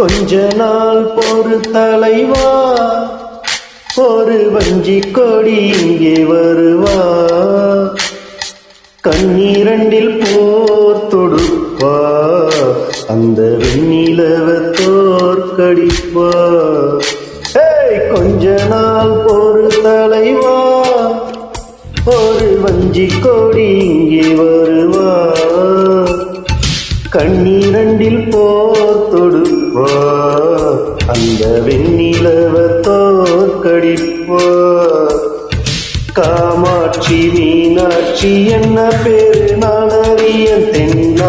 கொஞ்ச நாள் பொறு தலைவா? ஒரு வஞ்சி கொடி இங்கே வருவா? கண்ணீரண்டில் போர் தொடுப்பா? அந்த வெண்ணிலவ தோற்கடிப்பா? ஏய், கொஞ்ச நாள் பொறு தலைவா? ஒரு வஞ்சி கொடி இங்கே வருவா? கண்ணீரண்டில் போர் தொடுப்பா அந்த வெண்ணிலவ தோற்கடிப்போ காமாட்சி மீனாட்சி என்ன பேரு நான் அறிய தென்னாடோ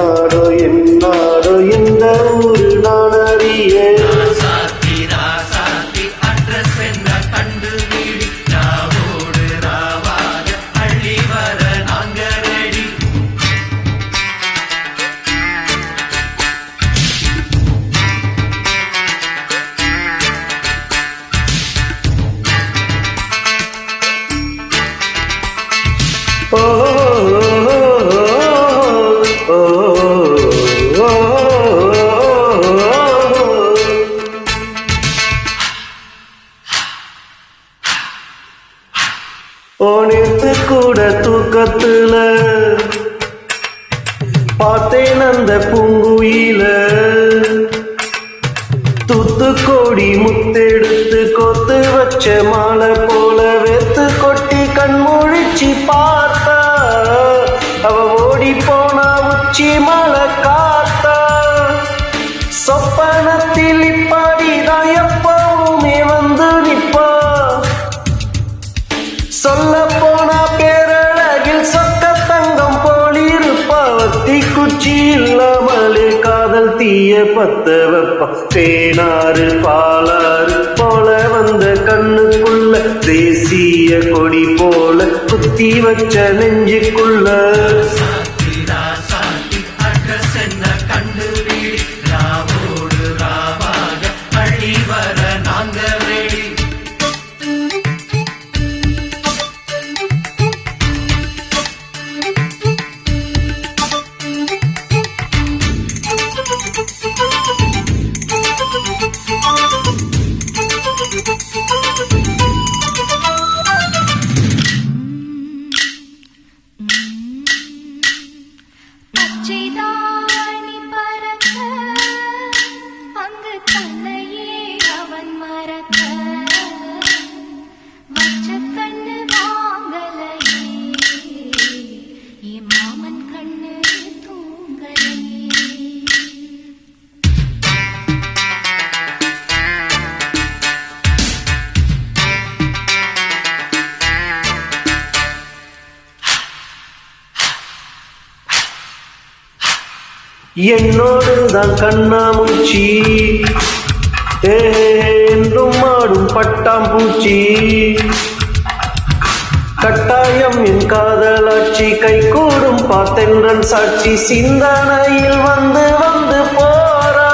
ஓ கூட தூக்கத்துல பார்த்தேன் அந்த பூங்குயில தூத்துக்கோடி முத்தெடுத்து கொத்து வச்ச மாலை பத்த வெப்பா தேனாறு பாலாறு போல வந்த கண்ணுக்குள்ள தேசிய கொடி போல குத்தி வச்ச நெஞ்சுக்குள்ள 记得。என்னோடு தான் கண்ணாமூச்சி என்றும் ஆடும் பட்டாம்பூச்சி. கட்டாயம் என் காதலாட்சி கை கூடும் பார்த்தென்றன் சாட்சி. சிந்தனையில் வந்து வந்து போறா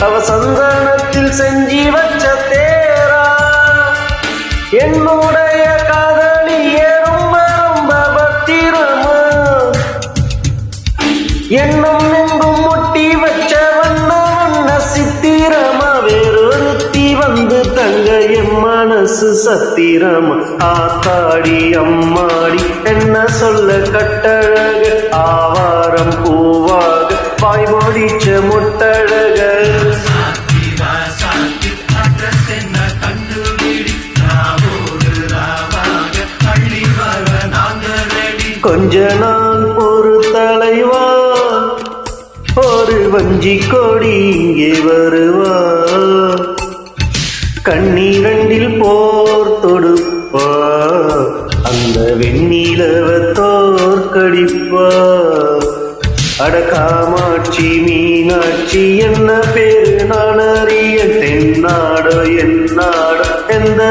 அவ சந்தனத்தில் செஞ்சி வச்ச தேரா. என்னுடைய தங்க என் மனசு சத்திரம். ஆத்தாடி அம்மாடி என்ன சொல்ல கட்டழக? ஆவாரம் பூவாக பாய்மடிச்ச முட்டழக. கொஞ்ச நாள் ஒரு தலைவா? ஒரு வஞ்சி கொடி இங்கே வருவா. கண்ணீரண்டில் போர் தொடுப்பா. அந்த வெண்ணிலவ தோற்கடிப்பா. அட காமாட்சி மீனாட்சி என்ன பேரு? நான் அறிய தென்னாடோ என்னாடோ எந்த